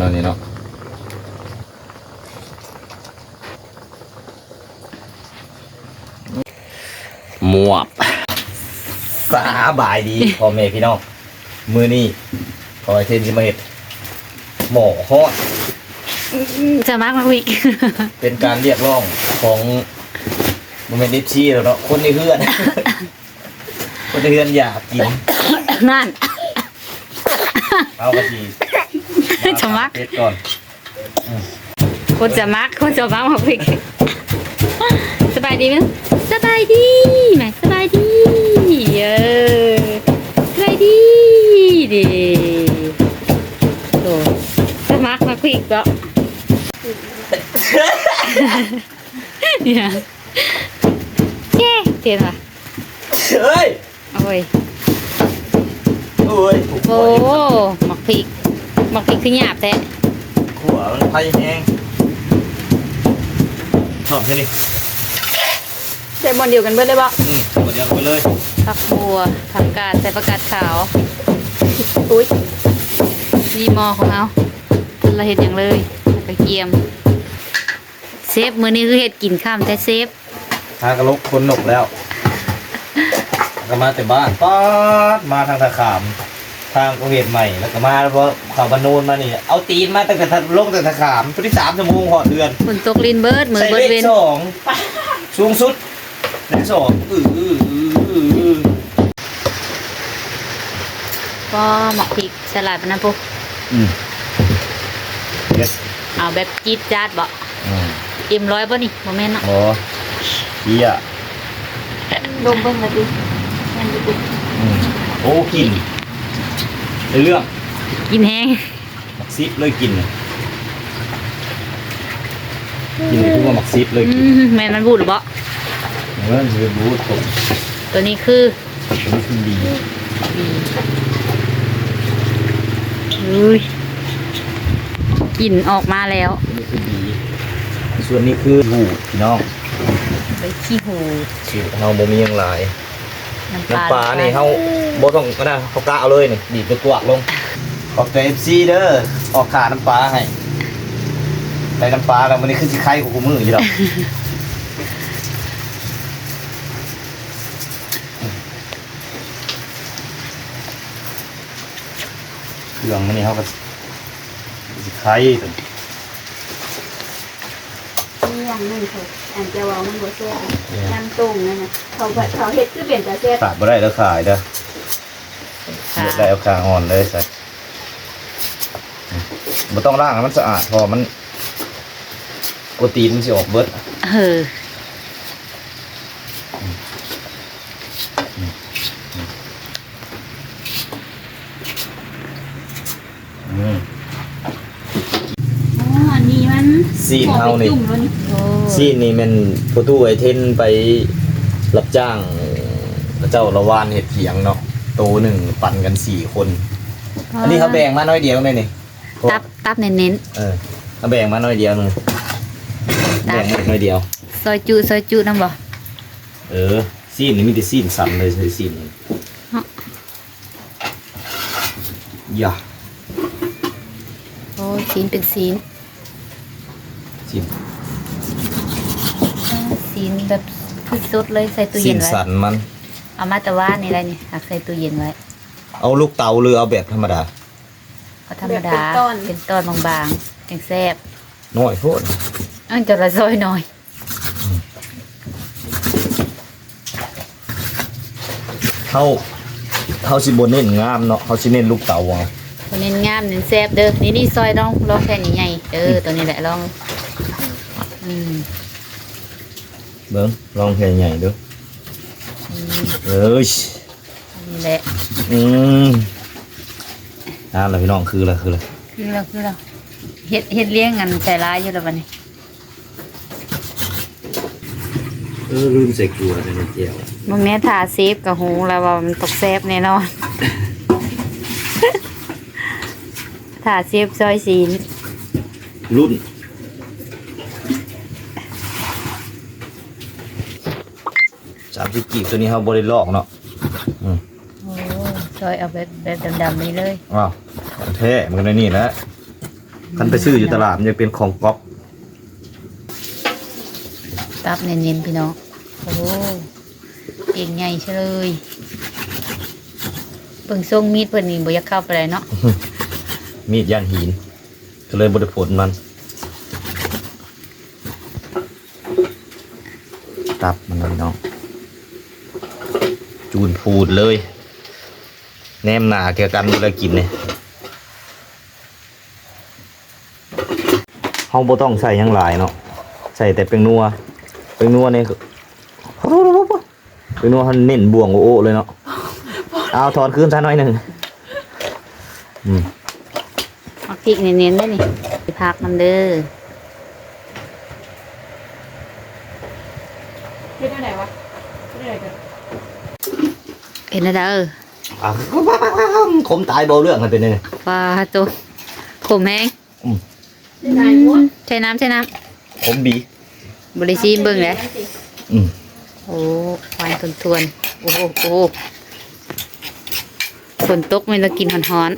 ตอนนี้เนาะหมวบสาบายดี พ่อแม่พี่น้องมือนี้ขอให้เทนสิมาเห็ดหมอฮอดจะมากมาวิกเป็นการเรียกร้องของมันเป็นดิชี่แล้วเนาะคนในเฮือน คนในเฮือนอยากกิน นั่น เอากระชี จะมักเพชรก่อนคนจะมักคนจะมักมาวิกสบายดีไหมสบายดีไหมสบายดีเออสบายดีดีโตจะมักมาวิกก็เนี่ยเย้เจ๋งว่ะเฮ้ยโอ้ยโอ้ยโอ้หมักพริก หมักพริกคือหยาบแท้ขัวมันไผ่แห้งชอบใช่ดิใส่บอลเดียวกันเบิดเลยบ่อืมหมดเดียวกันไปเลยผักบัวผักกาดใส่ผักกาดขาวอุ้ยนี่หมอของเราเราเห็ดอย่างเลยแล้วก็เกียม เซฟมื้อนี้คือเห็ดกินข้ามแต่เซฟทางกระลกคนหนกแล้วก็มาแต่บ้านป๊าดมาทางตะขาม ทางกรุงเทพใหม่แล้วก็มาเพราะข่าวบรรนูนมานี่เอาตีนมาตั้งแต่ทางลงตั้งแต่ตะขามทุกที่สามชั่วโมงหอดเดือนฝนตกลินเบิร์ดมือใส่เบิร์ดเลเวขนสองสูงสุดเลขสองอืออืออืออืออือก็หมักพริกสลัดไปนะปุ๊อืมเด็ดเอาแบบจี๊ดจ๊าดบ่อืมเอ็มร้อยป่ะนี่โมเมนต์เนาะโอ้เฮียดมเบิ่งเลยดิแม่นดิอืมโอ้กิน ในเรื่องกินแห้งหมักซิปเลยกินน่ะกินเลยทุกว่าหมักซิปเลยอืกินมแม่นมันบูดหรือบ่เงินเงินรู้ตกตัวนี้คือรู้สึกดีอุ้ยกลิ่นออกมาแล้วรู้สึกดี ส่วนนี้คือหูพี่น้อง ไปขี้หูสูตรเฮาบ่มีหยังหลาย น้ำปลาน้ำปลานี่เฮาบ่ต้องก็ได้เขากะเอาเลยนี่ดีดไปกวาดลง ขอบใจ FC เด้อออกขาน้ำปลาให้ได้น้ำปลาแล้วมันนี่คือสิไข่ของกูมืออยู่ดอกเครื่องมันนี่เฮาก็สิไข่ตัวนี้นี่ อย่างหนึ่งเขาอันจะว่ามันบ่แซ่บน้ำต้มนั่นน่ะเขาแบบเขาเฮ็ดคือเป็นแต่แซ่บขาดบ่ได้แล้วขายเด้อค่ะเด็ดได้เอาคางอ่อนเลยใส่ไม่ต้องล้างให้มันสะอาดพอมันโปรตีนมันสิออกเบิดเอออืม อ๋ออันนี้มัน ซีนเฮานี่จุ่มแล้วนี่โอ้ซีนนี่แมันโปรตูไอเทนไปรับจ้างเจ้าละวานเห็ดเขียงเนาะโตหนึ่งปั่นกันสี่คน อันนี้เขาแบ่งมาน้อยเดียวเลยนี่ตับตับเน้นเออเขาแบ่งมาน้อยเดียวนึงตับแบ่งมาน้อยเดียวๆซอยจูซอยจูน้ำบ่เออซีนนี่มีแต่ซีนสั่นเลยใช่ซีนนี่ฮะอย่าโอ้ยซีนเป็นซีน ซีนซีนแบบคือสดเลยใส่ตู้ซีเย็นนไว้สันมัน เอามาแต่ว่านี่อะไรนี่หักใส่ตู้เย็นไว้เอาลูกเตาหรือเอาแบบธรรมดาเขาธรรมดาเป็นตอนบางๆอย่างแซ่บน้อยโพดอันจะละซอยหน่อยเขาเขาสิบนเน้นงามเนาะเขาสิเน้นลูกเตาเอาตัวเน้นงามเน้นแซ่บเด้อนี่นี่ซอยลองลองแค่นี้ใหญ่เออตัวนี้แหละลอง อืมเบิ้งลองเพลงใหญ่ดูอืมเอ้ยนี่แหละอืมนั่นแหละพี่น้องคืออะไรคืออะไรคือเราคือเราเฮ็ดเฮ็ดเลี้ยงกันใจร้ายอยู่แล้วบัดนี้เออลืมใส่เกลือในเจียวมึงแม่ทาเซฟกับหูแล้วว่ามันตกแซ่บแน่นอน ทาเซฟซอยซีนรุ่นามสิบกีบตัวนี้เขาบริลอกเนาะอืมโอ้ซอยเอาแบบแบบดำๆนี้เลยว้าวของแท้มันก็ในนี่แหละคันไปซื้ออยู่ตลาดมันจะเป็นของก๊อกตับเน้นๆพี่น้องโอ้เก่งใหญ่เฉยเลยเบิ่งทรงมีดเพิ่นนี่บ่อยากเข้าไปเลยเนาะมีดย่านหินก็เลยบริผลมัน ตับมันเลยเนาะ จูนพูดเลย แนมหนาเกี่ยวกันเวลากินเนี่ยเฮาบ่ต้องใส่ยังหลายเนาะใส่แต่เป็นนัวเป็นนัวเนี่ยเป็นนัวเขาเน้นบ่วงโอโอเลยเนาะเอาถอนคืนซะหน่อยหนึ่งอืมมักพริกเน้นๆได้นี่ไปพักน้ำเด้อ เฮ็ดได้ไหนวะเฮ็ดได้กัน เห็นแล้วเด้ออะขมตายเบาเรื่องมันเป็นไงปลาตัวขมแห้งใช้น้ำใช้น้ำขมบีบริซีเบิ่งเลยอืมโอ้ควันทวนทวนโอ้โหโอ้ฝนตกไมันจะกินหอน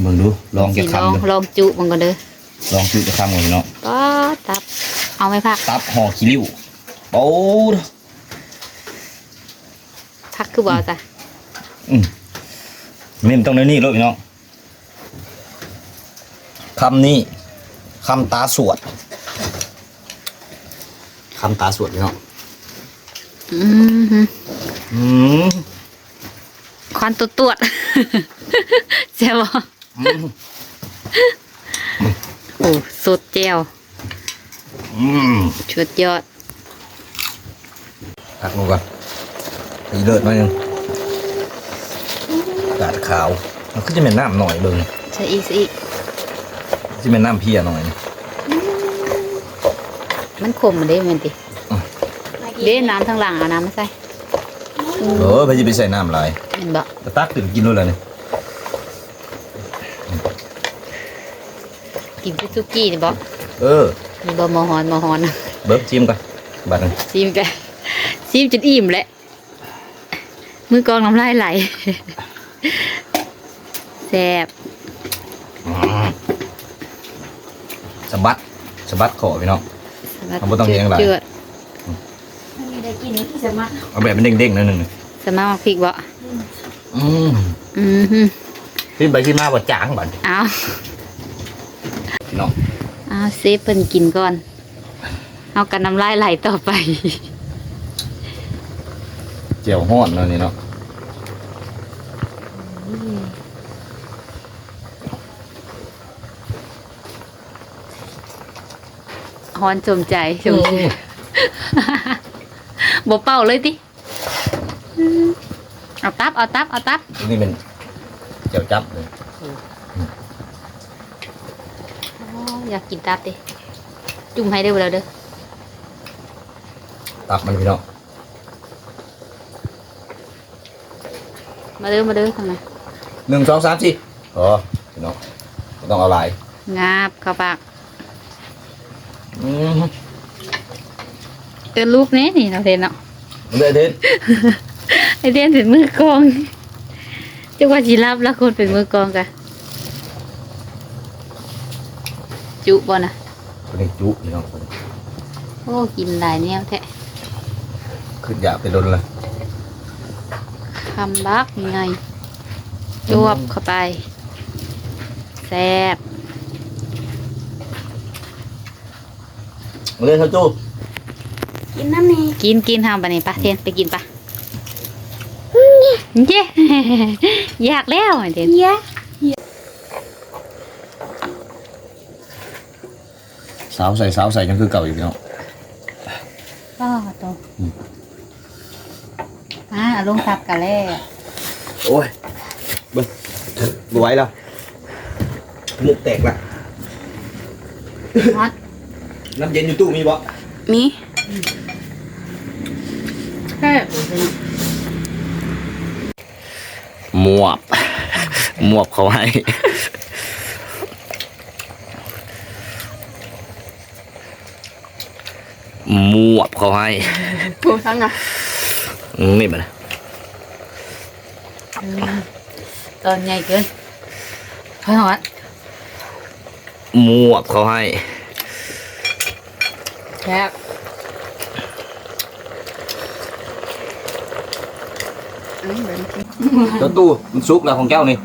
เบิ่งดูลองจะสิลองคำดูลองจุมันก็เด้อลองจุจะคำก่อนเนาะก็ตับ เอาไหมพักตับห่อขี้ริ้วโอ้ ดพักคือบ่จ้ะอืมเน้นตรงนี้นี่เลยพี่น้องคำนี้คำตาสวดคำตาสวดพี่น้องอืมฮึอืมควันตัวตวดๆเจ้าบ่อืมโอ้สดแจ่วอืมชุดยอดพักลงก่อน อีเลิศหน่อยหนึงกาดขาวมันก็จะเป็นน้ำหน่อยเบิ่งใส่อีกใส่อีกจะเป็นน้ำเพียหน่อยมันขมมันเด้แมันติเด้น้ำทางหลังเอาน้ำมาใส่เออพายจะไปใส่น้ำลายเห็นบ่ก็ตักตื่นกินด้วยเลยเนี่ยกินซุซุกี้นี่บ่เออมีบ่หมอฮอนหมอฮอนนะเบิร์ชิมก่อนบัดนึงซิมกันซิมจนอิ่มแหละ มือกองน้ำลายไหลแซ่บสะบัดสะบัดขอพี่น้องเอาบ่ต้องเลี้ยงหลายเจือดไม่มีได้กินนี่ที่สมัครเอาแบบเป็นเด้งๆหนิดนึงสมามักพริกบ่อืมอือฮึขึ้นไปขึ้นมาบ่จางบัดเอาพี่น้องเอาเซฟเพิ่นกินก่อนเอากันน้ำลายไหลต่อไป เจียวฮ้อนเนาะนี่เนาะฮอนชมใจชมใจบ่เป่าเลยติอืมเอาตับเอาตับเอาตับนี่เป็นเจียวจับเลยอ๋ออยากกินตับดิจุ่มให้ได้บ่แล้วเด้อตับมันพี่น้อง มาเด้อมาเด้อทำไมหนึ่งสองสามสี่อ๋อพี่น้องบ่ต้องเอาหลายงาบเข้าปากอืมเอินลูกแน่นี่เราเทนเนาะมันเลยเด่นไอเทนเป็นมือกลองจังว่าสิรับแล้วคนเป็นมือกลองกะจุบ่นะคนนี้จุพี่น้องโอ้กินหลายแนวแท้ขึ้นอยากไปโดนเลยคำบักยังไงจวบเข้าไปแซ่บมาเลยเท่าจูกินน้ำนี่กินกินทำปะนี่ปะเทนไปกินปะเย้อยากแล้วไอ้เทนเยอะสาวใส่สาวใส่ยังคือเก่าอยู่พี่น้องก็โตอ่าเอาลงทับกันแล้วโอ้ยเบิ้งบไหวแล้วมุกแตกละฮอตน้ำเย็นอยู่ตู้มีบ่มีแค่มวบมวบเขาให้มวบเขาให้ถูกทั้งน่ะอืมนี่มัน ตอนใหญ่เกินขอโทษมวบเขาให้แซ่บอันนี้เหมือนกินแล้วตู้มันซุกแล้วของแก้วนี่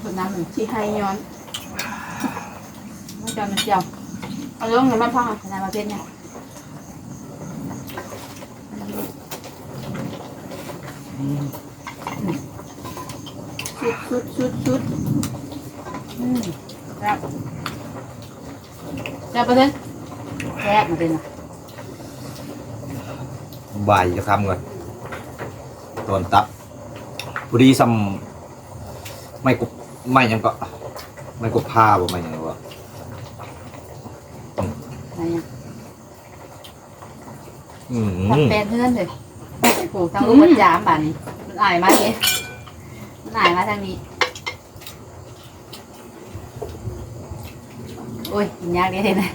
ส่วนน้ำหนึ่งสิให้ย้อนไม่จำมันเจียวเอาลงน้ำมันพังอะน้ำมาเป็นเนี่ย ชุดชุดชุดชุดอืมแซ่บแซ่บประเด็นแซ่บมาเป็นอะบ่ายจะทำก่อนตอนตับพอดีซ้ำไม่กบไม่หยังก็ ไม่กบผ้าบ่ไม่หยังวะอะไรอะอืมทำเป็นเพื่อนเลย ผูกทั้งลูกมันจามบันมันอายมากเลยมันอายมาทางนี้ โอ้ยกินยากเดียเลยนะ